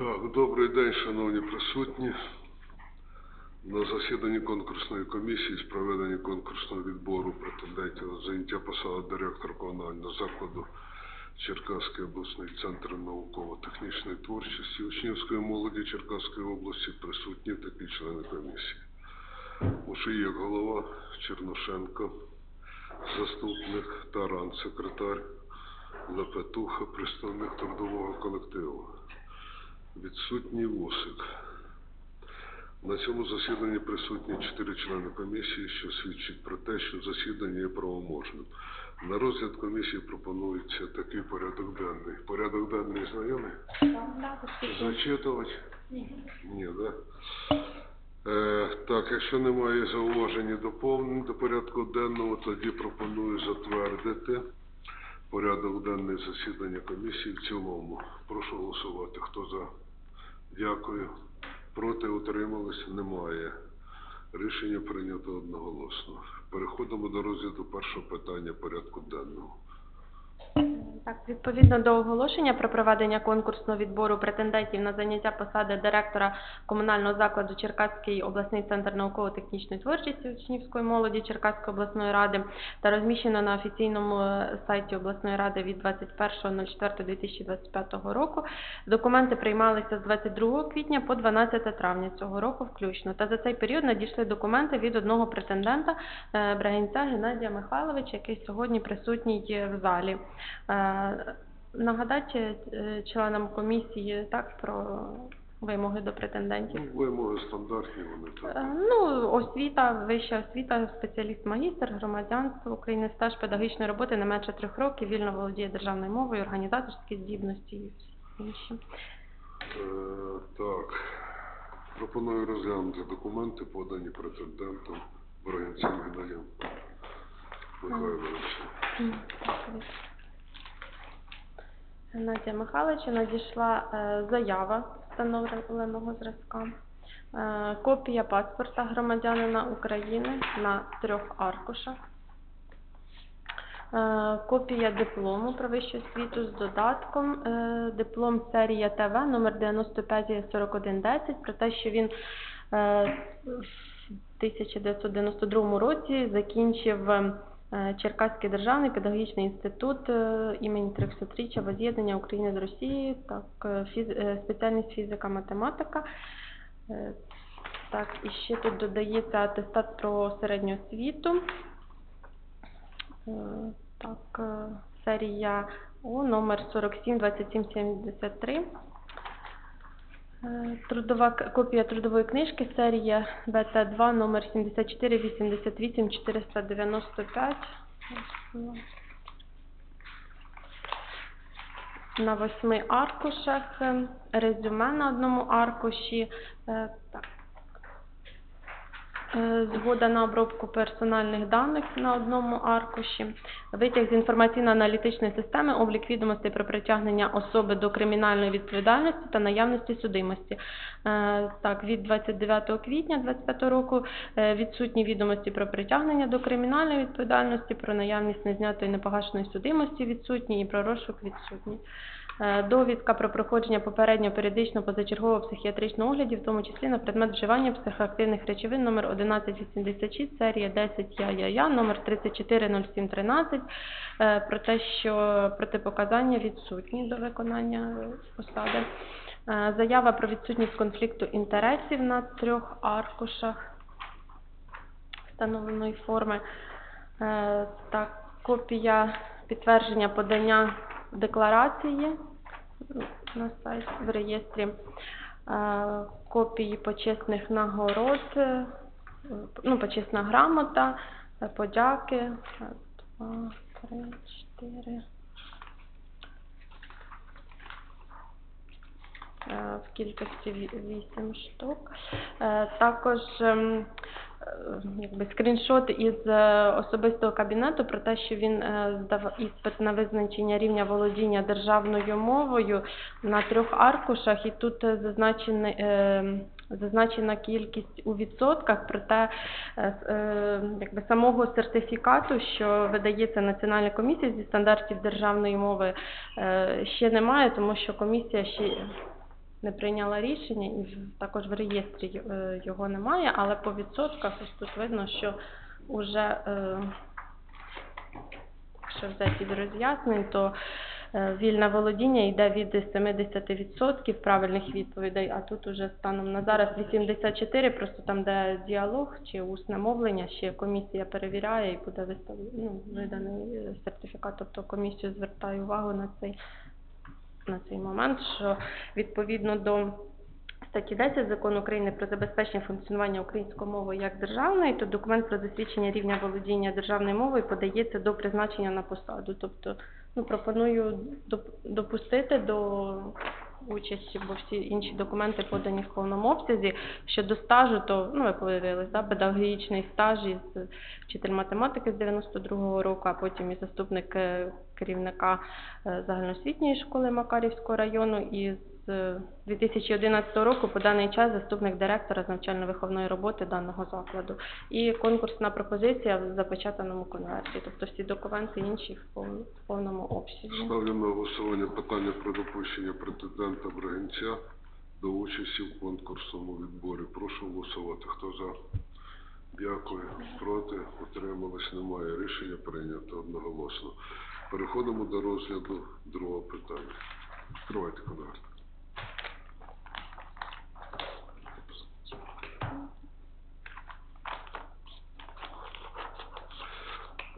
Так, добрий день, шановні присутні. На засіданні конкурсної комісії з проведення конкурсного відбору претендентів на заняття посади директора комунального закладу Черкаський обласний центр науково-технічної творчості учнівської молоді Черкаської області присутні такі члени комісії. Мушиєк голова, Черношенко, заступник, Таран, секретар, Лепетуха, представник трудового колективу. Відсутній Вусик. На цьому засіданні присутні чотири члени комісії, що свідчить про те, що засідання є правоможним. На розгляд комісії пропонується такий порядок денний. Порядок денний знайомий? Зачитувати? Ні, да? Е, так, якщо немає зауважень і доповнень до порядку денного, тоді пропоную затвердити порядок денний засідання комісії в цілому. Прошу голосувати. Хто за? Дякую. Проти утримались? Немає. Рішення прийнято одноголосно. Переходимо до розгляду першого питання порядку денного. Так, відповідно до оголошення про проведення конкурсного відбору претендентів на заняття посади директора комунального закладу Черкаський обласний центр науково-технічної творчості учнівської молоді Черкаської обласної ради та розміщено на офіційному е, сайті обласної ради від 21.04.2025 року. Документи приймалися з 22 квітня по 12 травня цього року включно. Та за цей період надійшли документи від одного претендента е, Брагінця Геннадія Михайловича, який сьогодні присутній в залі. Е, Нагадати е, членам комісії так про вимоги до претендентів. Ну, вимоги стандартні вони Е, так. Ну, освіта, вища освіта, спеціаліст магістр, громадянство України, стаж педагогічної роботи не менше трьох років, вільно володіє державною мовою, організаторські здібності і інші. Е, так. Пропоную розглянути документи, подані претендентом Брагінцем Геннадієм Михайловичем. Геннадія Михайловича надійшла е, заява встановленого зразка, е, копія паспорта громадянина України на трьох аркушах, е, копія диплому про вищу освіту з додатком, диплом серія ТВ номер 954110 про те, що він в 1992 році закінчив Черкаський державний педагогічний інститут е, імені 300-річчя воз'єднання України з Росією, так, е, фіз... е, спеціальність фізика-математика. Е, Так, і ще тут додається атестат про середню освіту. Е, Так, е, серія О, номер 472773. Е, Трудова копія трудової книжки, серія БТ2, номер 7488 495. Ось воно. На восьми аркушах, е, резюме на одному аркуші. Е, Так. Е, Згода на обробку персональних даних на одному аркуші, витяг з інформаційно-аналітичної системи, облік відомостей про притягнення особи до кримінальної відповідальності та наявності судимості. Е, Так, від 29 квітня 2025 року е, відсутні відомості про притягнення до кримінальної відповідальності, про наявність незнятої непогашеної судимості відсутні і про розшук відсутні. Е, Довідка про проходження попереднього періодичного позачергового психіатричного огляду, в тому числі на предмет вживання психоактивних речовин номер 1186, серія 10 я-я-я, номер 340713, е, про те, що протипоказання відсутні до виконання посади. Е, Заява про відсутність конфлікту інтересів на трьох аркушах встановленої форми. Так, копія підтвердження подання декларації на сайт в реєстрі, Е, копії почесних нагород, е, ну, почесна грамота, е, подяки. Два, три, чотири. В кількості ві- вісім штук. Також ем, якби скріншот із е, особистого кабінету про те, що він е, здав іспит на визначення рівня володіння державною мовою на трьох аркушах, і тут е, е, Зазначена кількість у відсотках, проте е, е, якби самого сертифікату, що видається Національна комісія зі стандартів державної мови, е, ще немає, тому що комісія ще не прийняла рішення, і також в реєстрі е, його немає, але по відсотках ось тут видно, що вже, е, якщо взяти від роз'яснень, то е, вільне володіння йде від 70% правильних відповідей, а тут уже станом на зараз 84, просто там, де діалог чи усне мовлення, ще комісія перевіряє і буде вистав... ну, виданий сертифікат, тобто комісію звертає увагу на цей на цей момент, що відповідно до статті 10 Закону України про забезпечення функціонування української мови як державної, то документ про засвідчення рівня володіння державною мовою подається до призначення на посаду. Тобто, ну, пропоную доп- допустити до участі, бо всі інші документи подані в повному обсязі. Щодо стажу, то ну ви подивились, да, педагогічний стаж із вчитель математики з 92-го року, а потім і заступник е, керівника е, загальноосвітньої школи Макарівського району і з е, 2011 року по даний час заступник директора з навчально-виховної роботи даного закладу. І конкурсна пропозиція в запечатаному конверті, тобто всі документи інші в повному обсязі. Ставлю на голосування питання про допущення претендента Брагинця до участі в конкурсному відборі. Прошу голосувати. Хто за? Дякую. Проти? Утримались? Немає. Рішення прийнято одноголосно. Переходимо до розгляду другого питання. Відкривайте конверт.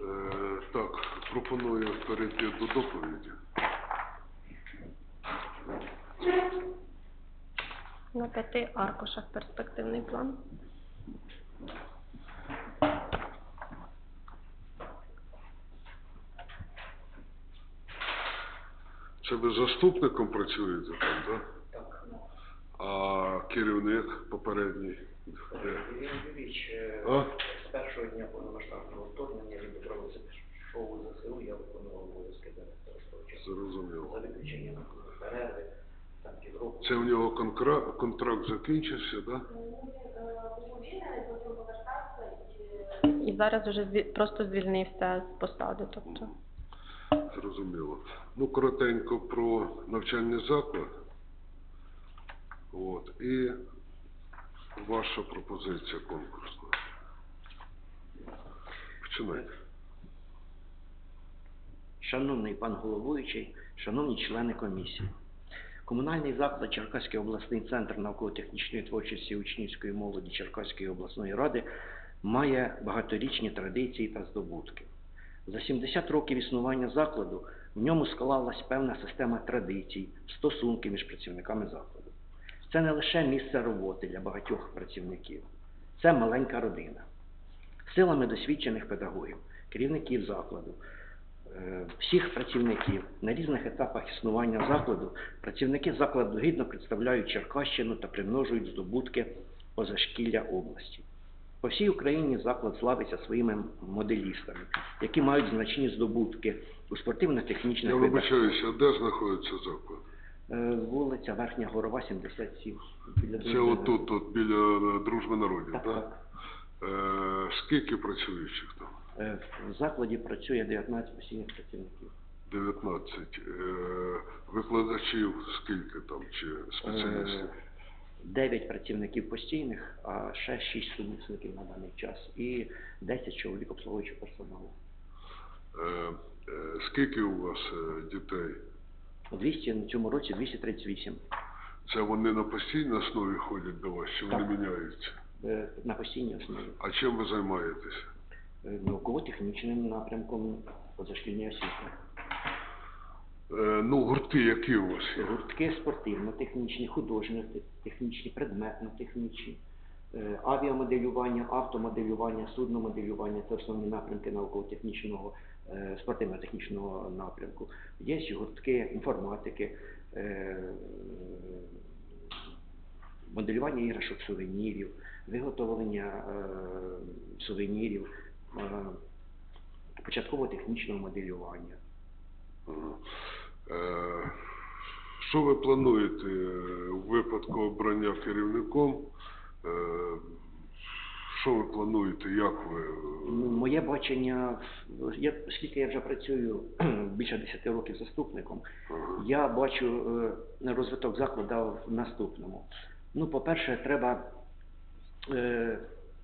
Е, Так, пропоную до доповіді. На п'яти аркушах перспективний план. Це ви заступником працюєте там, так? Так. А керівник попередній? Юрій Юрійович, е, з першого дня повномасштабного вторгнення він добровольцем пішов у ЗСУ, я виконував обов'язки директора часу. Зрозуміло. За виключенням перерви, там півроку. Це у нього конкра- контракт закінчився, так? Да? І зараз уже зві- просто звільнився з посади. Тобто. Зрозуміло. Ну, коротенько про навчальний заклад. От. І ваша пропозиція конкурсна. Починайте. Шановний пан головуючий, шановні члени комісії. Комунальний заклад Черкаський обласний центр науково-технічної творчості учнівської молоді Черкаської обласної ради має багаторічні традиції та здобутки. За 70 років існування закладу в ньому склалась певна система традицій, стосунків між працівниками закладу. Це не лише місце роботи для багатьох працівників, це маленька родина. Силами досвідчених педагогів, керівників закладу, всіх працівників на різних етапах існування закладу працівники закладу гідно представляють Черкащину та примножують здобутки позашкілля області. По всій Україні заклад славиться своїми моделістами, які мають значні здобутки у спортивно-технічних Я видах. вибачаюся, а де знаходиться заклад? Е, Вулиця Верхня Горова, 77. біля Це Дружби отут, тут, біля е, Дружби народів, Так, так? так. Е, скільки працюючих там? Е, В закладі працює 19 постійних працівників. 19. Е, викладачів скільки там, чи спеціалістів? Е, 9 працівників постійних, а ще 6 сумісників на даний час і 10 чоловік обслуговуючого персоналу. Е, е, скільки у вас е, дітей? 200 на цьому році 238. Це вони на постійній основі ходять до вас, чи вони Так. міняються? Е, На постійній основі. А чим ви займаєтеся? Е, Науково-технічним напрямком позашкільної освіти. Е, ну, гуртки які у вас є? Гуртки спортивно-технічні, художньо-технічні, предметно-технічні, е, авіамоделювання, автомоделювання, судномоделювання це основні напрямки науково-технічного, е, спортивно-технічного напрямку. Є ще гуртки інформатики, е, моделювання іграшок сувенірів, виготовлення е, сувенірів, е, початково-технічного моделювання. Е, що ви плануєте у випадку обрання керівником? Е, Що ви плануєте, як ви? Моє бачення, я, оскільки я вже працюю більше 10 років заступником, Ага. я бачу розвиток закладу в наступному. Ну, по-перше, треба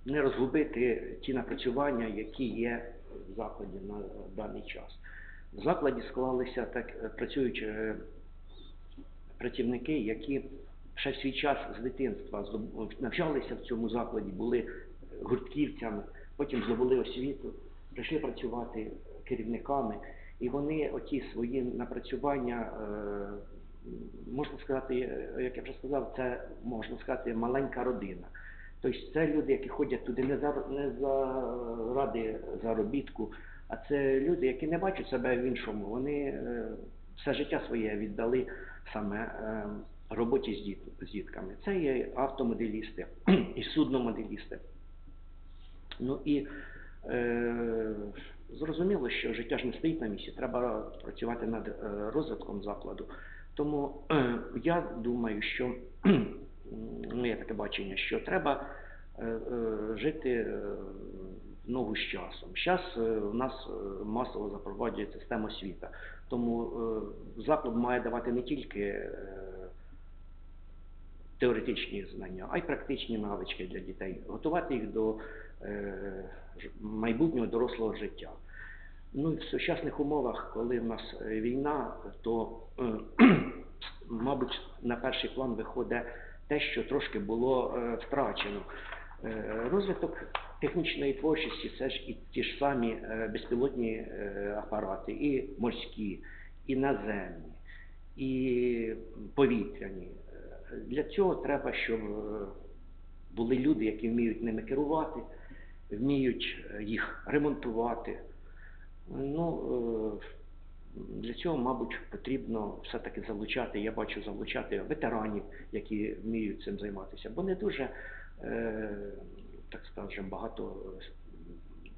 не розгубити ті напрацювання, які є в закладі на даний час. В закладі склалися так е, працюють е, працівники, які ще в свій час з дитинства навчалися в цьому закладі, були гуртківцями, потім здобули освіту, прийшли працювати керівниками, і вони оті свої напрацювання, е, можна сказати, як я вже сказав, це можна сказати маленька родина. Тобто це люди, які ходять туди не за не заради заробітку, а це люди, які не бачать себе в іншому. Вони е, все життя своє віддали саме е, роботі з, діт, з дітками. Це є автомоделісти і судномоделісти. Ну і е, зрозуміло, що життя ж не стоїть на місці, треба працювати над е, розвитком закладу. Тому е, я думаю, що ну, є таке бачення, що треба е, е, жити е, ногу з часом. Зараз у нас е, масово запроваджується система освіта, тому е, заклад має давати не тільки е, теоретичні знання, а й практичні навички для дітей, готувати їх до е, майбутнього дорослого життя. Ну в сучасних умовах, коли в нас е, війна, то, е, мабуть, на перший план виходить те, що трошки було е, втрачено. Е, Розвиток технічної творчості це ж і ті ж самі е, безпілотні апарати, і морські, і наземні, і повітряні. Для цього треба, щоб були люди, які вміють ними керувати, вміють їх ремонтувати. Ну, для цього, мабуть, потрібно все-таки залучати, я бачу залучати ветеранів, які вміють цим займатися, бо не дуже, е, так скажемо, багато е,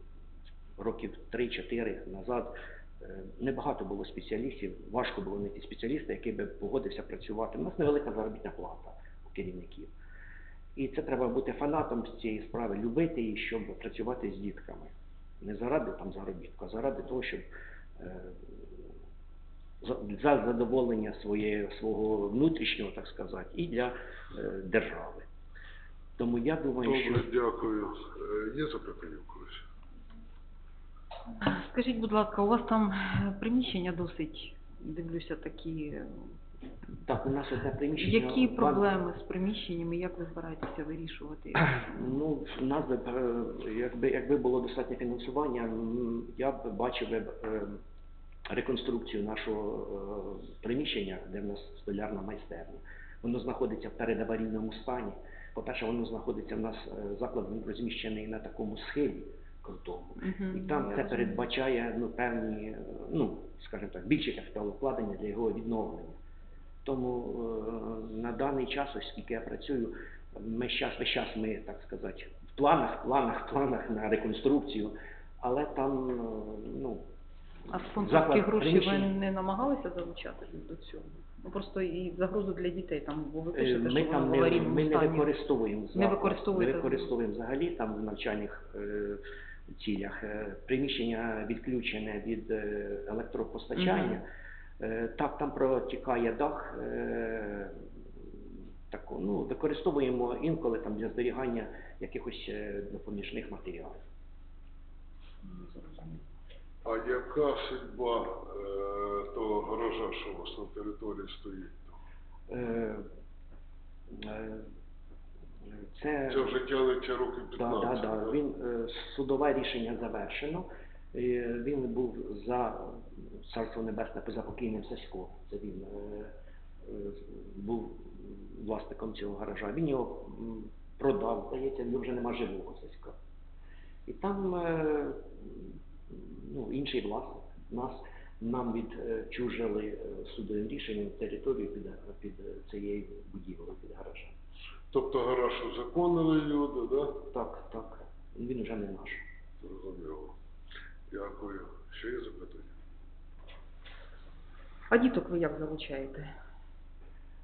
років 3-4 назад е, небагато було спеціалістів, важко було знайти спеціаліста, який би погодився працювати. У нас невелика заробітна плата у керівників. І це треба бути фанатом з цієї справи, любити її, щоб працювати з дітками. Не заради там заробітку, а заради того, щоб за за задоволення своєї, свого внутрішнього, так сказати, і для е, держави. Тому я думаю, Добре, що дякую. Е, Є запитання в когось? Скажіть, будь ласка, у вас там е, приміщення досить, дивлюся, такі. так, у нас одне приміщення. Які проблеми з приміщеннями, як ви збираєтеся вирішувати? Ну, в нас би, якби, якби було достатньо фінансування, я б бачив реконструкцію нашого е, приміщення, де в нас столярна майстерня. Воно знаходиться в передаварійному стані. По-перше, воно знаходиться в нас е, заклад він розміщений на такому схилі крутому. Мгм, І там це передбачає ну, певні, е, ну, скажімо так, більше капіталовкладення для його відновлення. Тому е, на даний час, оскільки я працюю, ми щас, весь час ми, так сказати, в планах, планах, планах на реконструкцію, але там, ну, А спонсорські заклад гроші ви приміщення- не намагалися залучати до цього? Ну просто і загрозу для дітей там, бо ви Е, пишете, Ми що там в не, аварійному ми не стані. використовуємо Не заклад, використовуєте? не використовуємо взагалі там в навчальних е, цілях. Е, приміщення відключене від е, електропостачання. Е, так, там протікає дах. Е, тако, ну, використовуємо інколи там для зберігання якихось е, допоміжних матеріалів. Ну, зрозуміло. А яка судьба е, того гаража, що у вас на території стоїть? Е, е, це... Це вже тягнеться років Да, 15. да, да. Він е, судове рішення завершено. Е, Він був за царство небесне поза покійним Сасько. Це він е, е, був власником цього гаража. Він його м, продав, здається, в нього вже нема живого Саська. І там е, ну, інший власник нас нам відчужили е, судовим рішенням територію під, під цією будівлею, під гаражем. Тобто гараж узаконили люди, да? Так, так. Він вже не наш. Зрозуміло. Дякую. Ще є запитання? А діток ви як залучаєте?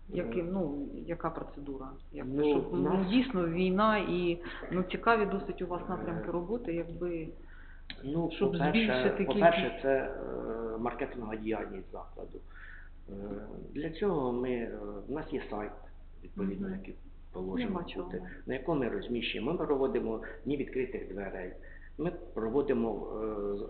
Яким, ну, яка процедура? Як, Ну, щоб, ну, дійсно війна і ну, цікаві досить у вас напрямки роботи, якби Ну, Щоб по-перше, по-перше, кількість. це е, маркетингова діяльність закладу. Е, для цього ми, е, в нас є сайт, відповідно, Мгм. який положено бути, на якому ми розміщуємо. Ми проводимо дні відкритих дверей. Ми проводимо,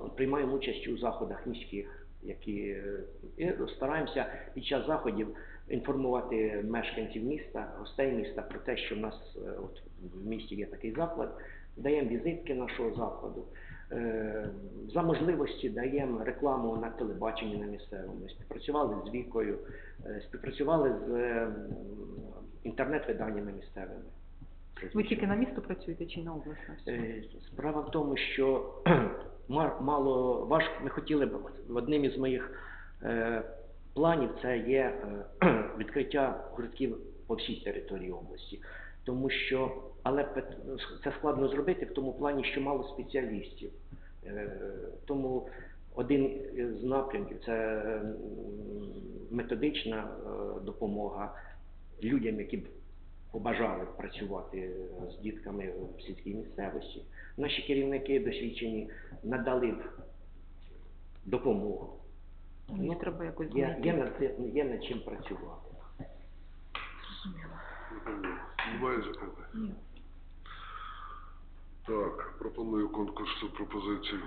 е, приймаємо участь у заходах міських, які е, і стараємося під час заходів інформувати мешканців міста, гостей міста про те, що в нас е, от в місті є такий заклад, даємо візитки нашого закладу. Е, За можливості даємо рекламу на телебаченні на місцевому. Співпрацювали з Вікою, е, співпрацювали з е, інтернет-виданнями місцевими. ви тільки на місто працюєте чи на область? Справа в тому, що мало важко. Ми хотіли б одним із моїх планів це є відкриття гуртків по всій території області. Тому що, але це складно зробити в тому плані, що мало спеціалістів. Е, Тому один з напрямків це методична е, допомога людям, які б побажали працювати е, з дітками в сільській місцевості. Наші керівники досвідчені надали б допомогу. Їх Ну, треба якось Є, є, над, є над чим працювати. Зрозуміло. Немає запитань? Так, пропоную конкурсну пропозицію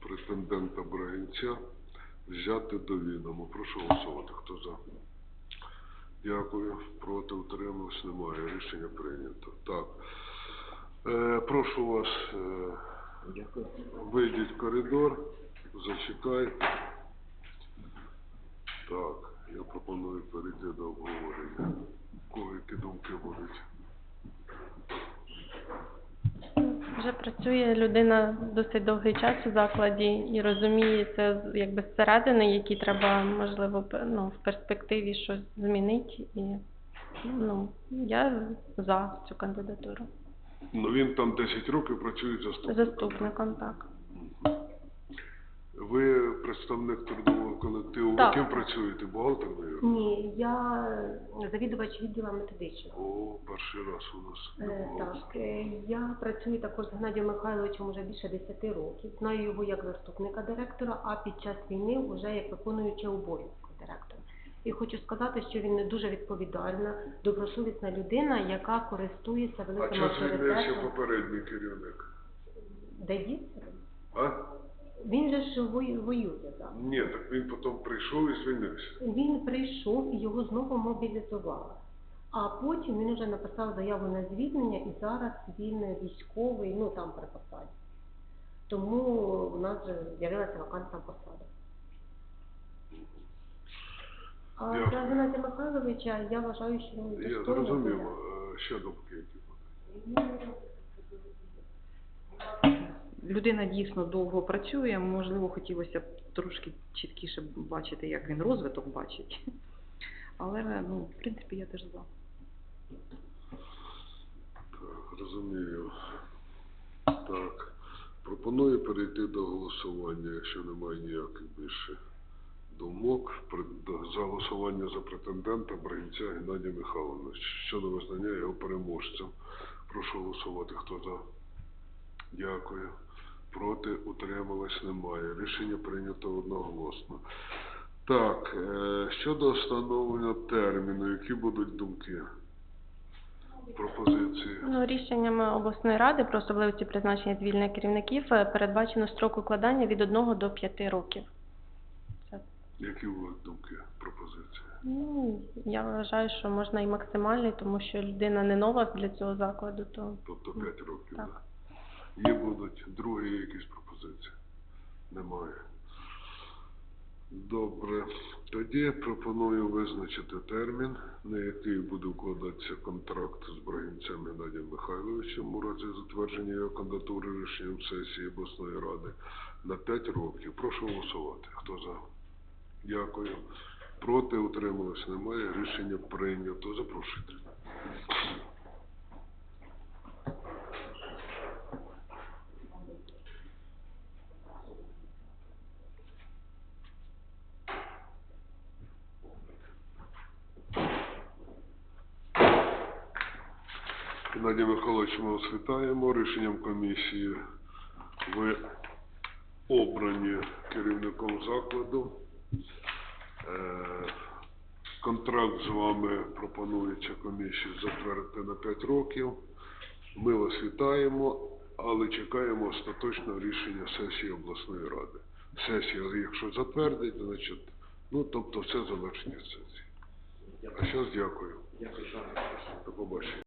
претендента Брагинця взяти до відома. Прошу голосувати. Хто за? Дякую. Проти утрималось немає. Рішення прийнято. Так. Е, прошу вас, е, Дякую. вийдіть в коридор, зачекайте. Так, я пропоную перейти до обговорення. У кого які думки будуть? Вже працює людина досить довгий час у закладі і розуміє це якби зсередини, які треба, можливо, ну, в перспективі щось змінити. І ну, я за цю кандидатуру. Ну він там 10 років працює заступником. Заступником, так. Ви представник трудового колективу. Так. Яким працюєте? Бухгалтер, мабуть? Ні, я завідувач відділу методичного. О, перший раз у нас. Е. Так, е, я працюю також з Геннадієм Михайловичем вже більше 10 років. Знаю його як заступника директора, а під час війни вже як виконуюча обов'язки директора. І хочу сказати, що він не дуже відповідальна, добросовісна людина, яка користується А великим час звільнився авторитетом. попередній керівник? Де? А? Він же ж вою- воює зараз. Ні, так він потім прийшов і звільнився. Він прийшов і його знову мобілізували. А потім він вже написав заяву на звільнення і зараз він військовий, ну там при посаді. Тому у нас вже з'явилася вакантна посада. А Дякую. для Геннадія Михайловича я вважаю, що він Я достойний зрозумів. Е, Ще думки які будуть? Людина дійсно довго працює, можливо, хотілося б трошки чіткіше бачити, як він розвиток бачить. Але, ну, в принципі, я теж за. Розумію. Так. Пропоную перейти до голосування, якщо немає ніяких більше думок. За голосування за претендента Брагінця Геннадія Михайловича щодо визнання його переможцем. Прошу голосувати. Хто за? Дякую. Проти утрималось немає. Рішення прийнято одноголосно. Так, е, щодо встановлення терміну, які будуть думки? Пропозиції? Ну, рішеннями обласної ради про особливості призначення звільнення керівників е, передбачено строк укладання від 1 до 5 років. Це, Які будуть думки, пропозиції? ну, я вважаю, що можна і максимальний, тому що людина не нова для цього закладу, то Тобто 5 років, Так. так? Є будуть другі якісь пропозиції? Немає. Добре. Тоді пропоную визначити термін, на який буде укладатися контракт з Брагінцем Геннадієм Михайловичем у разі затвердження його кандидатури рішенням сесії обласної ради на 5 років. Прошу голосувати. Хто за? Дякую. Проти утрималось немає. Рішення прийнято. Запрошуйте. Геннадій Михайлович, ми вас вітаємо. Рішенням комісії ви обрані керівником закладу. Е, Контракт з вами пропонується комісії затвердити на 5 років. Ми вас вітаємо, але чекаємо остаточного рішення сесії обласної ради. Сесія, якщо затвердить, значить, ну тобто все від сесії. А зараз дякую. Дякую. До побачення.